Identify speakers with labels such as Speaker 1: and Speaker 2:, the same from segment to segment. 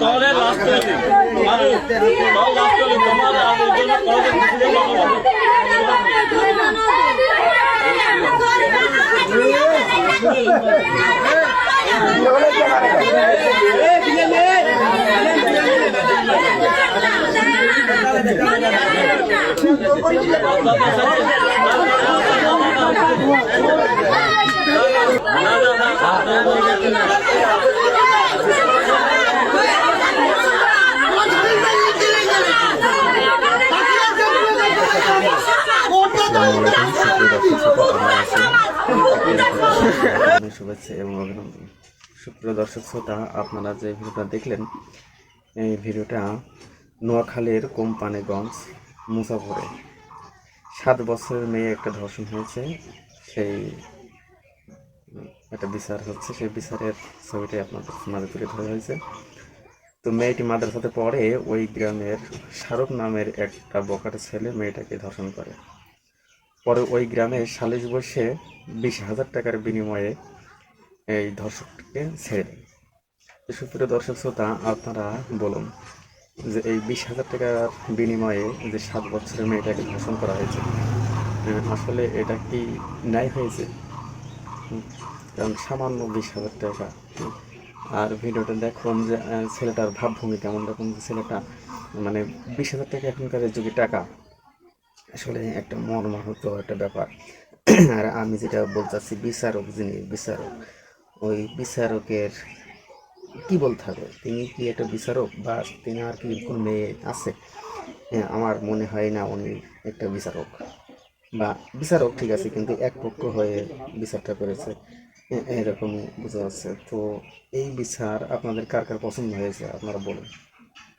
Speaker 1: তোমাদের লাস্ট তোমার লাস্ট করে তোমার ওই জন্য কোনোদিন কিছুদিন লাগাবো
Speaker 2: অনেক শুভেচ্ছা এবং অভিনন্দন সুপ্রিয় দর্শক শ্রোতা, আপনারা যে ভিডিওটা দেখলেন, এই ভিডিওটা নোয়াখালীর কোম্পানিগঞ্জ মুসাফরে। সাত বছরের মেয়ে একটা ধর্ষণ হয়েছে। সেই একটা বিচার হচ্ছে, সেই বিচারের ছবিটাই আপনাদের মাঝে তুলে ধরা হয়েছে। তো মেয়েটি মাদ্রাসাতে পড়ে, ওই গ্রামের শাহরুখ নামের একটা বকাটে ছেলে মেয়েটাকে ধর্ষণ করে। পরে ওই গ্রামে সালিশ বসে বিশ হাজার টাকার বিনিময়ে এই ধর্ষকটিকে ছেড়ে তো সুপ্রিয় দর্শক শ্রোতা, আপনারা বলুন যে এই বিশ হাজার টাকার বিনিময়ে যে সাত বছরের মেয়েটাকে ধর্ষণ করা হয়েছে আসলে এটা কি ন্যায় হয়েছে? কারণ সামান্য বিশ হাজার টাকা। আর ভিডিওটা দেখুন যে ছেলেটার ভাবভঙ্গি কেমন দেখুন যে ছেলেটা মানে বিশ হাজার টাকা এখনকার যুগে টাকা, আসলে একটা মর্মাহত একটা ব্যাপার। আর আমি যেটা বলতে চাচ্ছি, বিচারক যিনি, বিচারক ওই বিচারকের কি বলতে হবে? তিনি কি একটা বিচারক বা তিনি আর কি কোনো মেয়ে আছে? হ্যাঁ আমার মনে হয় না উনি একটা বিচারক। বা বিচারক ঠিক আছে কিন্তু এক পক্ষ হয়ে বিচারটা করেছে। এ- এরকমই বোঝা যাচ্ছে। তো এই বিচার আপনাদের কার কার পছন্দ হয়েছে আপনারা বলুন।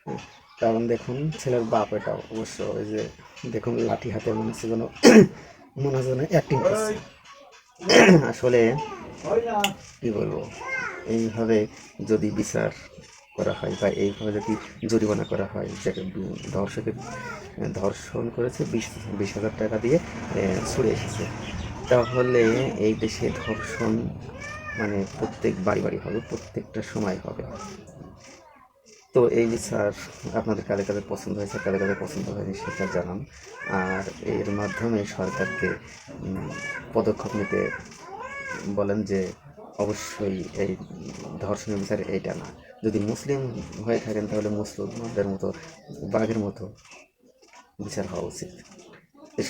Speaker 2: হ্যাঁ, কারণ দেখুন ছেলের বাপ এটা অবশ্য ওই যে দেখুন লাঠি হাতে মনে হচ্ছে যেন মনে হচ্ছে যেন অ্যাক্টিং করছে। আসলে কি বলব? এইভাবে যদি বিচার করা হয় বা এইভাবে যদি জরিমানা করা হয় বি- ধর্ষকের ধর্ষণ করেছে বিশ বিশ হাজার টাকা দিয়ে ছুড়ে এসেছে, তাহলে এই দেশে ধর্ষণ মানে প্রত্যেক বাড়ি বাড়ি হবে, প্রত্যেকটা সময় হবে। তো এই বিচার আপনাদের কাদের কাদের পছন্দ হয়েছে, কাদের কাদের পছন্দ হয়নি সেটা জানান। আর এর মাধ্যমে সরকারকে পদক্ষেপ নিতে বলেন যে অবশ্যই এই ধর্ষণের বিচার এইটা না। যদি মুসলিম হয়ে থাকেন তাহলে মুসলিমদের মতো, বাঘের মতো বিচার হওয়া উচিত।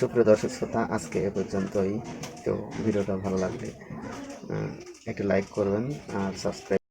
Speaker 2: সুপ্রিয় দর্শক শ্রোতা, আজকে এ পর্যন্তই। তো ভিডিওটা ভালো লাগবে একটা লাইক করবেন আর সাবস্ক্রাইব